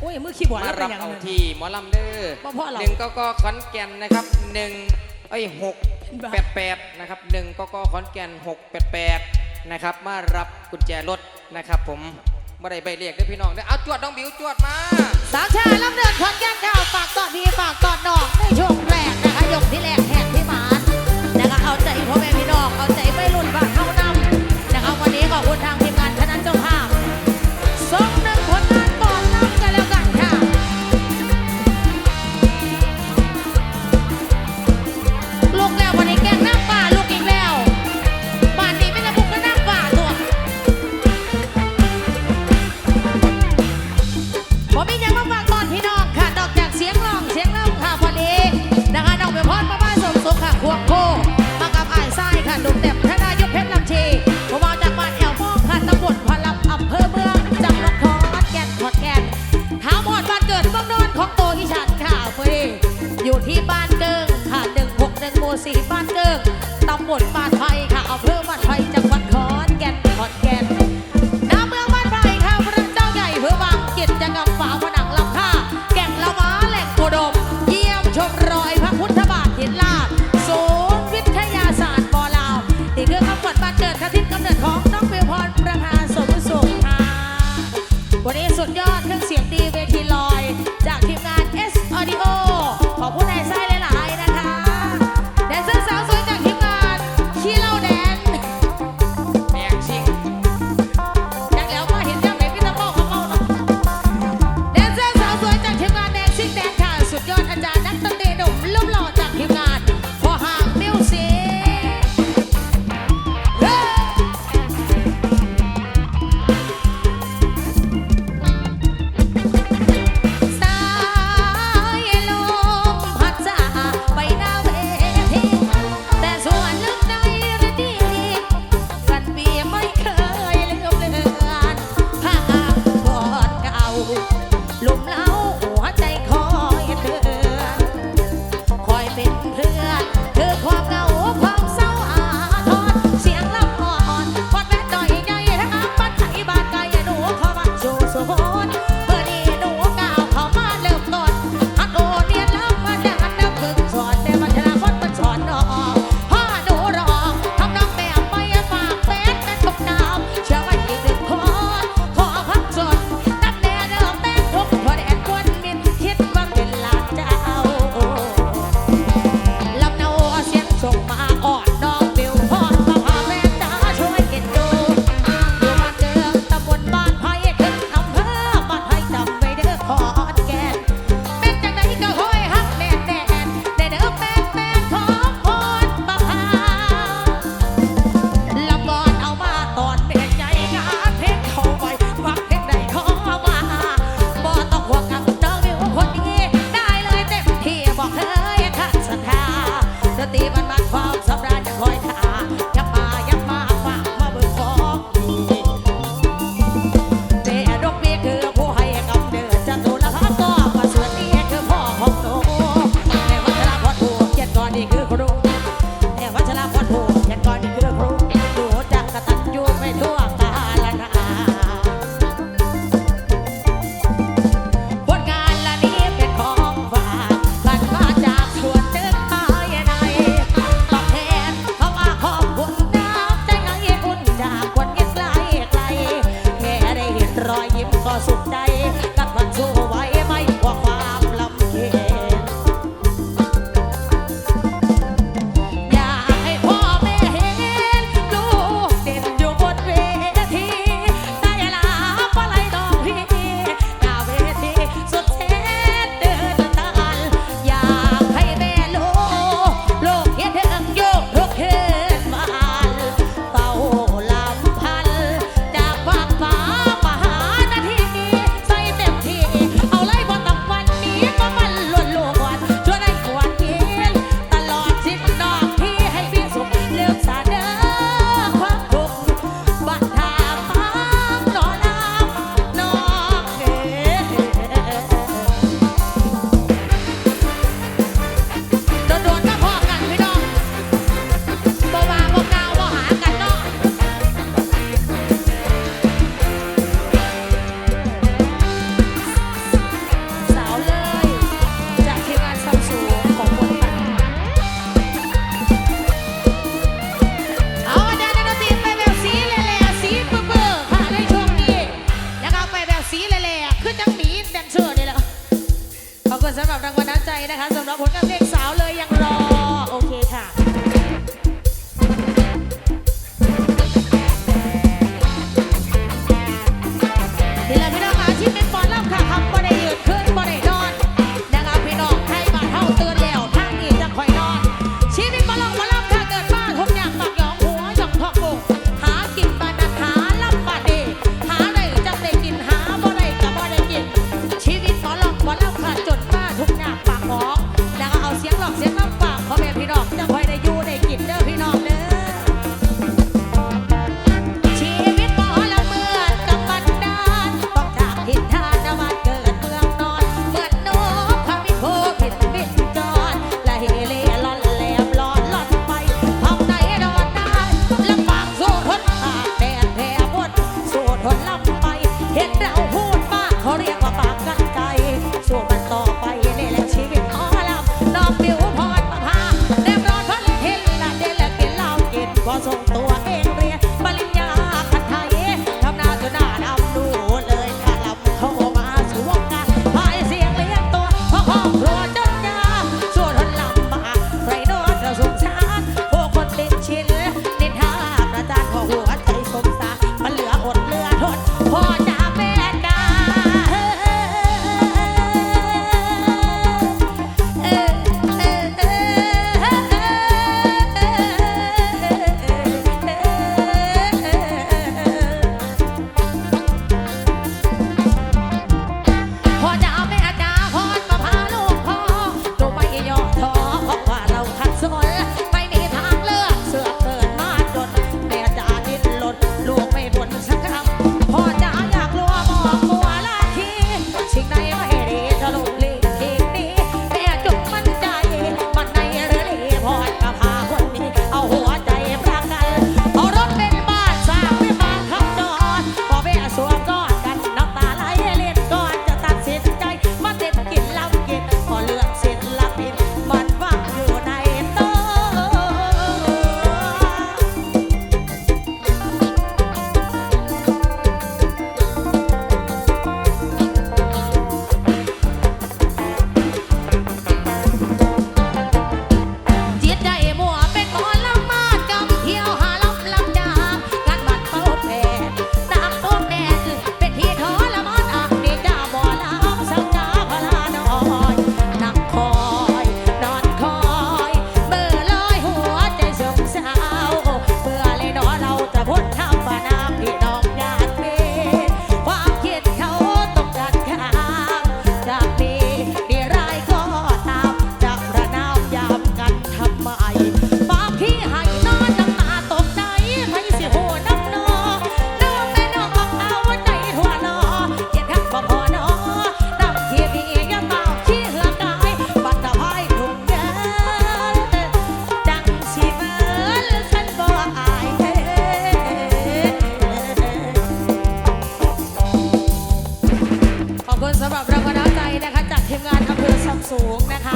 โอ้ยมือคีย์บอร์มารับเอาทีหมอลำเด้อบ่อหนึ่งก็ก็ขอนแก่นนะครับหนึ่งไอ้หกแปดแปดนะครับหนึ่งก็ก็ขอนแก่นหกแปดแปดนะครับ มารับกุญแจรถนะครับ ผมไม่ได้ใบเรียกเด้วยพี่น้องเด้อเอาจวดน้องบิวจวดมา สาวชายลำเนินขอนแก่นข่าวฝากตอนดีฝากตอนนอกในช่วงแรกนะคะยกที่แรกแหกที่หมานนะคะเอาใจพ่อแม่พี่น้องเอาใจไม่รุ่นบ้านเข้านำนะคะวันนี้ขอบคุณทางทีมงานคณะเจ้าภาพ คือจังหนีแดนเซอร์นี่แหละขอบคุณสำหรับรางวัลน้ำใจนะคะสำหรับผลงานเพลงสาวเลยยังรอ ตัวเอง สำหรับรางวัลใจนะคะ จากทีมงานอำเภอสังสูงนะคะ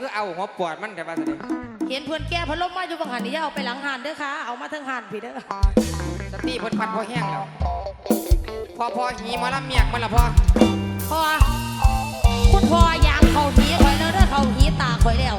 คือเอาหัวปวดมันแต่ว่าสิเห็นเพื่อนแก้พัดลมมาอยู่บางหันนี่อย่าเอาไปหลังหันเด้อค่ะ เอามาทั้งหันพี่เด้อสติเพิ่นพัดพอแห้งแล้วพอพอหีหมาละเมียกมันละพอพอคุณพอยางเขาหีข่อยแล้วเด้อเขาหีตาข่อยแล้ว